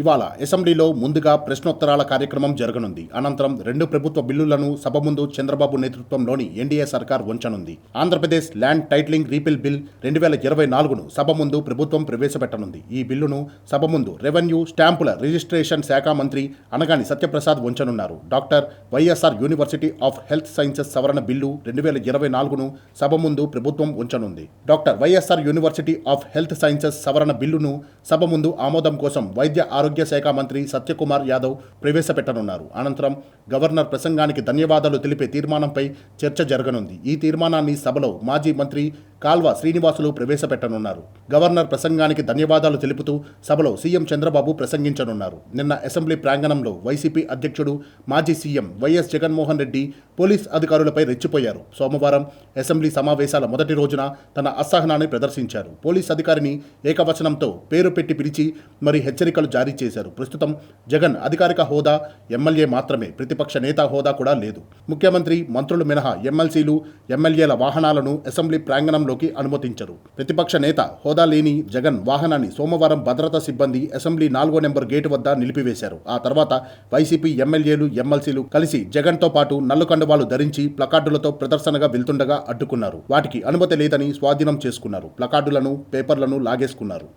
ఇవాళ అసెంబ్లీలో ముందుగా ప్రశ్నోత్తరాల కార్యక్రమం జరగనుంది. అనంతరం రెండు ప్రభుత్వ బిల్లులను సభ ముందు చంద్రబాబు నేతృత్వంలోని ఎన్డీఏ సర్కార్ ఉంచనుంది Andhra Pradesh land titling repeal bill రెండు వేల ఇరవై నాలుగును సభ ముందు ప్రభుత్వం ప్రవేశపెట్టనుంది. ఈ బిల్లును సభ ముందు రెవెన్యూ స్టాంపుల రిజిస్ట్రేషన్ శాఖ మంత్రి Anagani Satyaprasad ఉంచనున్నారు doctor YSR university of health sciences సవరణ బిల్లు రెండు వేల ఇరవై నాలుగును సభ ముందు ప్రభుత్వం ఉంచనుంది. Doctor YSR university of health sciences సవరణ బిల్లును సభ ముందు ఆమోదం కోసం వైద్య ఆరోగ్య శాఖ మంత్రి సత్యకుమార్ యాదవ్ ప్రవేశపెట్టనున్నారు. అనంతరం గవర్నర్ ప్రసంగానికి ధన్యవాదాలు తెలిపే తీర్మానంపై చర్చ జరగనుంది. ఈ తీర్మానాన్ని సభలో మాజీ మంత్రి కాల్వ శ్రీనివాసులు ప్రవేశపెట్టనున్నారు. గవర్నర్ ప్రసంగానికి ధన్యవాదాలు తెలుపుతూ సభలో సీఎం చంద్రబాబు ప్రసంగించనున్నారు. నిన్న అసెంబ్లీ ప్రాంగణంలో వైసీపీ అధ్యక్షుడు మాజీ CM YS Jaganmohan Reddy police అధికారులపై రెచ్చిపోయారు. సోమవారం అసెంబ్లీ సమావేశాల మొదటి రోజున తన అసహనాన్ని ప్రదర్శించారు. పోలీస్ అధికారిని ఏకవచనంతో పేరు పెట్టి పిలిచి మరి హెచ్చరికలు జారీ చేశారు. ప్రస్తుతం జగన్ అధికారిక హోదా ఎమ్మెల్యే మాత్రమే. ప్రతిపక్ష నేత హోదా కూడా లేదు. ముఖ్యమంత్రి మంత్రులు మినహా ఎమ్మెల్సీలు ఎమ్మెల్యేల వాహనాలను అసెంబ్లీ ప్రాంగణంలో ప్రాంగణంలోకి అనుమతించరు. ప్రతిపక్ష నేత హోదా లేని జగన్ వాహనాన్ని సోమవారం భద్రతా సిబ్బంది అసెంబ్లీ నాలుగో నెంబర్ గేటు వద్ద నిలిపివేశారు. ఆ తర్వాత వైసీపీ ఎమ్మెల్యేలు ఎమ్మెల్సీలు కలిసి జగన్తో పాటు నల్లుకండవాలు ధరించి ప్లకార్డులతో ప్రదర్శనగా వెళ్తుండగా అడ్డుకున్నారు. వాటికి అనుమతి లేదని స్వాధీనం చేసుకున్నారు. ప్లకార్డులను పేపర్లను లాగేసుకున్నారు.